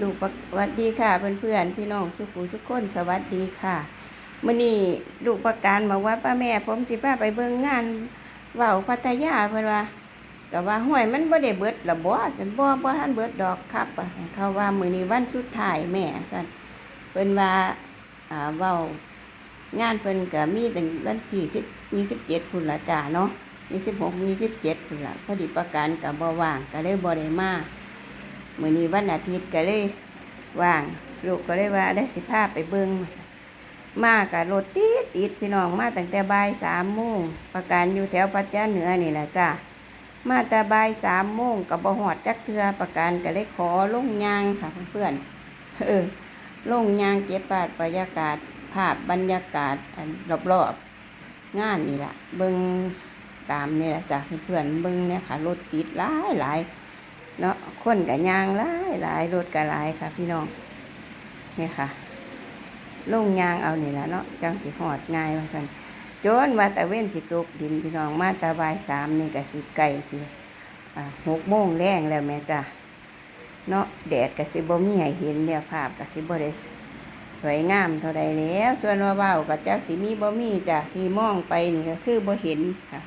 ลูกปะสวัสดีค่ะเพื่อนๆพี่น้องสุขุสุขคนสวัสดีค่ะมื่อนี้ลูกประการบอกว่าป้าแม่ผมสิป้าไปเบิ่งงานเว้าพัทยาเพิ่อนว่าก็ว่าห้วยมันบ่ได้เบิดละบ่ซั่นบ่บ่ทันเบิดดอกครับว่าซั่นเขาว่ามื้อนี้วันสุดท้ายแม่ซั่นเพิ่นว่าอ่าเว้างานเพิ่นก็มีตั้งวันที่10 27พุ่นละจ้าเนาะ26 27พุ่นละพอดีประการก็บ่ว่างก็เลยบ่ได้มา มื้อนี้วันอาทิตย์ก็เลยว่าง ลูกก็เลยว่าได้สิพาไปเบิ่งมากับรถติดติดพี่น้องมาตั้งแต่บ่ายสามโมงประการอยู่แถวปัจจาเหนือนี่แหละจ้ามาแต่บ่ายสามโมงกับบ่หอดจักเทือประการก็เลยขอลงยางค่ะเพื่อนเออลงยางเก็บภาพบรรยากาศ ภาพบรรยากาศอันรอบๆงานนี่แหละเบิ่งตามนี่แหละจ้ะเพื่อนเบิ่งเนี่ยค่ะรถติดหลายหลาย เนาะคนกับยางหลายหลายรถกับหลายค่ะ พี่น้องนี่ค่ะลงยางเอานี่แหละเนาะจังสิหอดง่ายว่าสันจนมาต่เว้นสิตกดินพี่น้องมาตาบายสามนี่ก็สิไก่สิหกโมงแรงแล้วแม่จ้ะเนาะแดดก็สิบ่มีให้เห็นแล้วภาพก็สิบ่ได้สวยงามเท่าใดแล้ว ส่วนว่าเว้าก็จักสิมีบ่มีจ้ะที่มองไปนี่ก็คือบ่เห็นค่ะ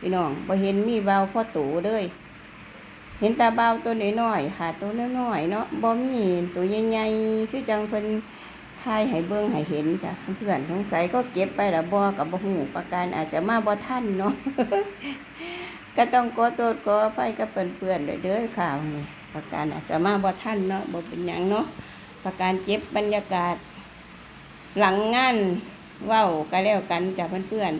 พี่น้องบ่เห็นมีเว้าพ่อตู่เลย เห็นตาเบาตัวน้อยๆค่ะตัวน้อยๆเนาะบ่มีตัวใหญ่ๆคือจังเพิ่นทายให้เบิ่งให้เห็นจ้ะเพื่อนสงสัยก็เก็บไปล้วบ่กับบ่ฮู้ประการอาจจะมาบ่ทันเนาะก็ต้องขอโทษขออภัยกับเพื่อนๆด้วยเด้อข่าวนี่ประการอาจจะมาบ่ทันเนาะบ่เป็นหยังเนาะประการเจ็บบรรยากาศ หลังงานเว้าก็แล้วกันจ้ะเพื่อน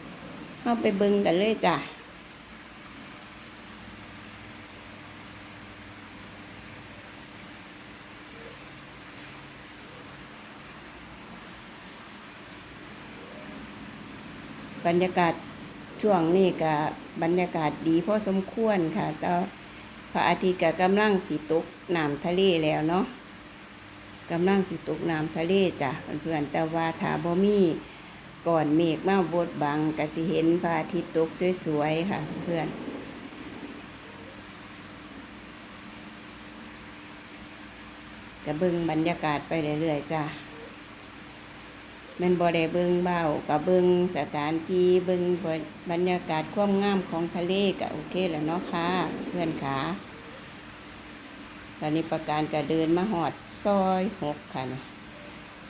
ๆเฮาไปเบิ่งกันเลยจ้ะ บรรยากาศช่วงนี้ก็บรรยากาศดีพอสมควรค่ะแต่พระอาทิตย์ก็กำลังสิตกน้ำทะเลแล้วเนาะกำลังสิตกน้ำทะเลจ้ะเพื่อนๆแต่ว่าถาบ่มีก่อนเมฆมาบดบังก็สิเห็นพระอาทิตย์ตกสวยๆค่ะเพื่อนจะเบิ่งบรรยากาศไปเรื่อยๆจ้ะ มันบ่ได้เบิ่งเบากับเบิ่งสถานที่เบิ่งบรรยากาศความงามของทะเลก็โอเคแล้วเนาะค่ะเพื่อนขาตอนนี้ประการก็เดินมาหอดซอยหกค่ะนี่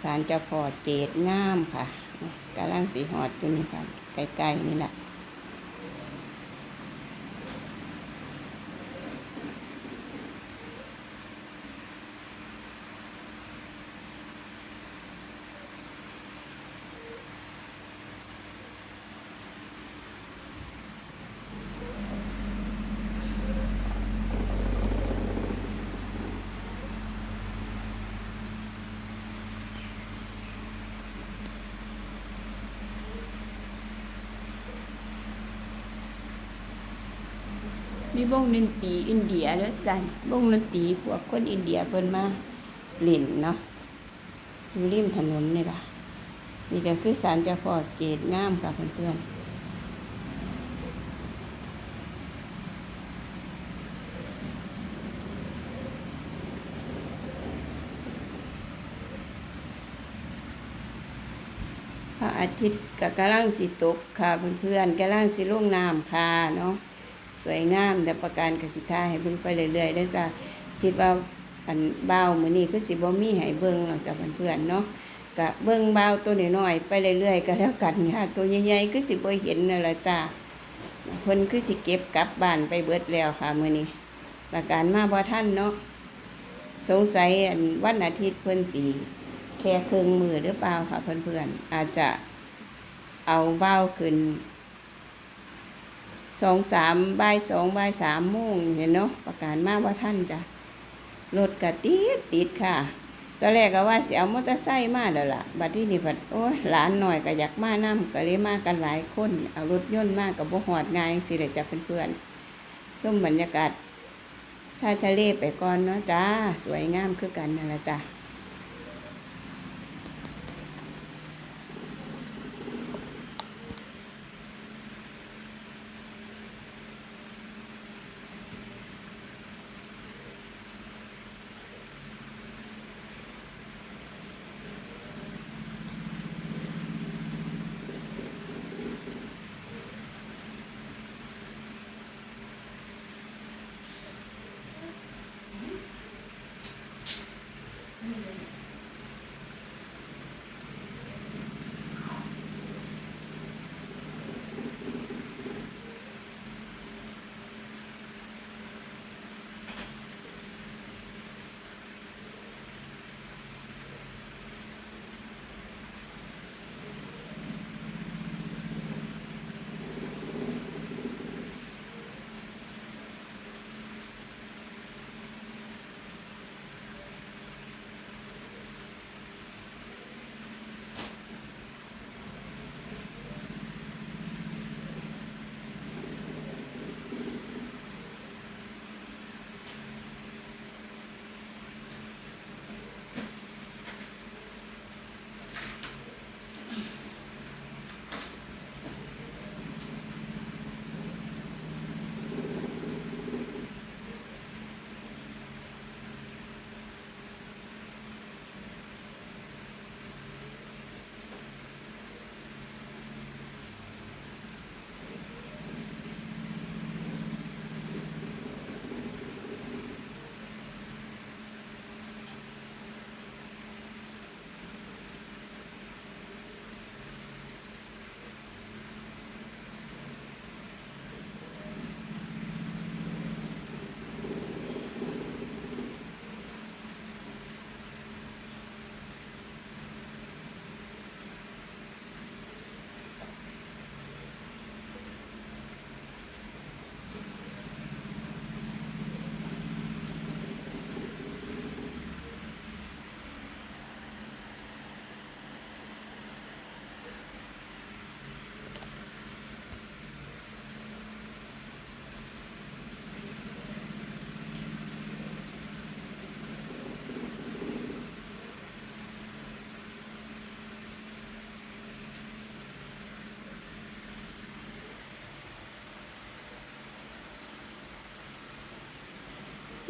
สารเจ้าพ่อเจดงามค่ะกำลังสีหอดอยู่นี่ค่ะใกล้ๆนี่แหละ มีวงดนตรีอินเดียเด้อจ้ะวงดนตรีพวกคนอินเดียเพิ่นมาเล่นเนาะอยู่ริมถนนนี่ล่ะนี่ก็คือศาลเจ้าพ่อเจดงามค่ะเพื่อนๆพระอาทิตย์ก็กำลังสิตกค่ะเพื่อนๆกำลังสิลงน้ำค่ะเนาะ สวยงาม แต่ประการกสิทาให้เบิ่งไปเรื่อยๆได้จ้ะคิดว่าอันเบาวมื้อนนี้คือสิบ่มีให้เบิ่งหรอกจ้ะเพื่อนๆเนาะก็เบิ่งเบาตัวน้อยๆไปเรื่อยๆก็แล้วกันค่ะตัวใหญ่ๆคือสิบ่เห็นนั่นละจ้ะเพิ่นคือสิเก็บกลับบ้านไปเบิดแล้วค่ะมื้อนี้ประการมาบ่ทันเนาะสงสัยอันวันอาทิตย์เพิ่นสิแค่ครึ่งมือหรือเปล่าค่ะเพื่อนๆอาจจะเอาเบ้าขึ้น สองสามบ่ายสองบ่ายสามโมงเห็นเนาะประกาศมาว่าท่านจ้ะรถกระติดติดค่ะตอนแรกก็ว่าเสิเอามอเตอร์ไซค์มาแล้วล่ะ บัดที่นี่ผัดโอ้ยหลานหน่อยก็อยากมานํก็เลยมากันหลายคนเอารถยนต์มากกับบ่หอดงายสิเลยจ้ะเพื่อนๆส้มบรรยากาศชายทะเลไปก่อนเนาะจ้าสวยงามคือกันนั่นละจ้ะ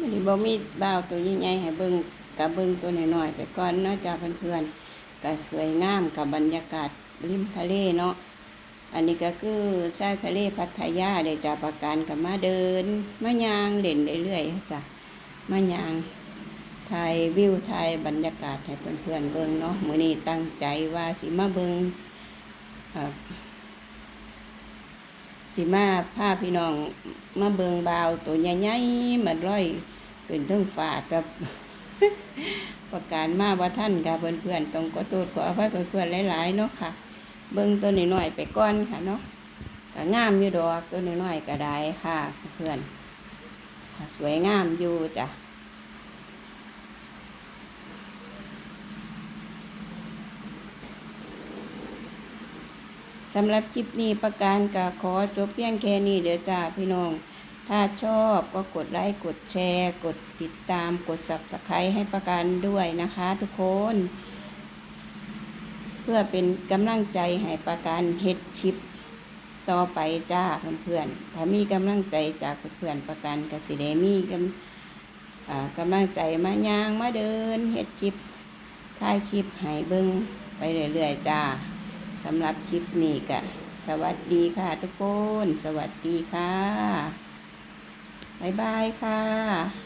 วันนี้บ่มีบ่าวตัวใหญ่ๆให้เบิ่งกับเบิ่งตัวน้อยๆไปก่อนเนาะจ้าเพื่อนๆก็สวยงามกับบรรยากาศริมทะเลเนาะอันนี้ก็คือชายทะเลพัทยาเดี๋ยวจะประการกับมาเดินมายางเล่นเรื่อยๆจ้ะมายางถ่ายวิวถ่ายบรรยากาศให้เพื่อนๆเบิ่งเนาะมื้อนี้ตั้งใจว่าสิมาเบิ่งสิมาพาพี่น้องมาเบิงบาวตัวใหญ่ๆมาร้อย เป็นเทั้งฝากับประการมาว่าท่านกับเพื่อนๆต้องขอโทษขออภัยเพื่อนๆหลายๆเนาะค่ะ เบิ่งตัวน้อยๆไปก่อนค่ะเนาะก็งามอยู่ดอกตัวน้อยๆก็ได้ค่ะเพื่อนสวยงามอยู่จ้ะสำหรับคลิปนี้ประการก็ขอจบเพียงแค่นี้เดี๋ยวจ้าพี่น้อง ถ้าชอบก็กดไลค์กดแชร์ กดติดตามกด subscribe ให้ประการด้วยนะคะทุกคน เพื่อเป็นกำลังใจให้ประการเฮ็ดชิปต่อไปจ้าเพื่อนๆ ถ้ามีกำลังใจจากเพื่อนๆประการกสิเดมีกำกำลังใจมาย่างมาเดินเฮ็ดคลิปถ่ายคลิปให้เบิ่งไปเรื่อยๆจ้าสำหรับคลิปนี้ก็สวัสดีค่ะทุกคน สวัสดีค่ะ บ๊ายบายค่ะ